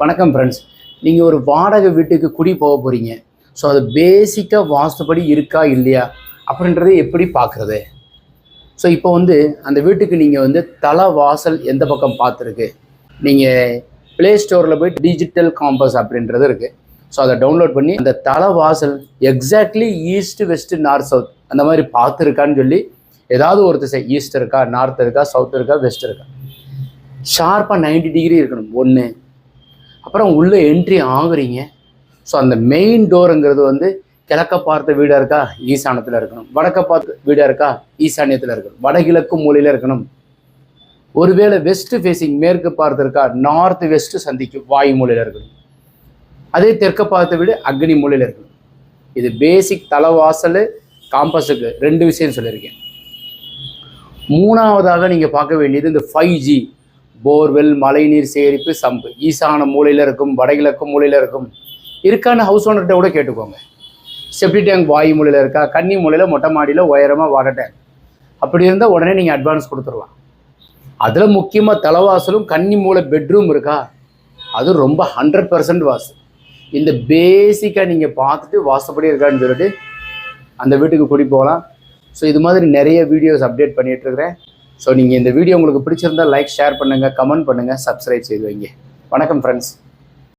வணக்கம் ஃப்ரெண்ட்ஸ் நீங்கள் ஒரு வாடகை வீட்டுக்கு குடி போக போகிறீங்க ஸோ அது பேசிக்காக வாஸ்துப்படி இருக்கா இல்லையா? அப்படின்றத எப்படி பார்க்குறது? ஸோ இப்போ வந்து அந்த வீட்டுக்கு நீங்கள் வந்து தலை வாசல் எந்த பக்கம் பார்த்துருக்கு? நீங்கள் ப்ளே ஸ்டோரில் போய் டிஜிட்டல் காம்பஸ் அப்படின்றது இருக்குது ஸோ அதை டவுன்லோட் பண்ணி அந்த தலை வாசல் exactly east west north south அந்த மாதிரி பார்த்துருக்கான்னு சொல்லி ஏதாவது ஒரு திசை ஈஸ்ட் இருக்கா நார்த் இருக்கா சவுத் இருக்கா வெஸ்ட் இருக்கா? ஷார்ப்பாக 90 டிகிரி இருக்கணும். ஒன்று அப்புறம் உள்ளே என்ட்ரி ஆகுறீங்க. ஸோ அந்த மெயின் டோருங்கிறது வந்து கிழக்க பார்த்த வீடாக இருக்கா? ஈசானத்தில் இருக்கணும். வடக்க பார்த்த வீடாக இருக்கா? ஈசானியத்தில் இருக்கணும். வடகிழக்கு மூலையில் இருக்கணும். ஒருவேளை வெஸ்ட் ஃபேஸிங் மேற்கு பார்த்து இருக்கா நார்த் வெஸ்ட் சந்திக்கும் வாயு மூலையில் இருக்கணும். அதே தெற்க பார்த்த வீடு அக்னி மூலையில் இருக்கணும். இது பேசிக் தலைவாசல் காம்பஸுக்கு ரெண்டு விஷயம் சொல்லியிருக்கேன். மூணாவதாக நீங்கள் பார்க்க வேண்டியது இந்த ஃபைவ் ஜி போர்வெல் மழைநீர் சேகரிப்பு சம்பு. ஈசான மூலையில் இருக்கும் வடகிழக்கு மூலையில் இருக்கும் இருக்கான்னு ஹவுஸ் ஓனர்கிட்ட கூட கேட்டுக்கோங்க. செப்டி டேங்க் வாயு மூலையில் இருக்கா? கன்னி மூலையில் மொட்டை மாடியில் உயரமாக வாட்டர் டேங்க் அப்படி இருந்தால் உடனே நீங்கள் அட்வான்ஸ் கொடுத்துடலாம். அதில் முக்கியமாக தலைவாசலும் கன்னி மூலை பெட்ரூம் இருக்கா? அது ரொம்ப ஹண்ட்ரட் பர்சன்ட் வாசு இந்த பேசிக்காக நீங்கள் பார்த்துட்டு வாசப்படி இருக்கான்னு சொல்லிட்டு அந்த வீட்டுக்கு கூட்டி போகலாம். ஸோ இது மாதிரி நிறைய வீடியோஸ் அப்டேட் பண்ணிகிட்ருக்கிறேன் ஸோ நீங்கள் இந்த வீடியோ உங்களுக்கு பிடிச்சிருந்தா லைக் ஷேர் பண்ணுங்கள் கமெண்ட் பண்ணுங்கள் சப்ஸ்கிரைப் செய்து வைங்க. வணக்கம் ஃப்ரெண்ட்ஸ்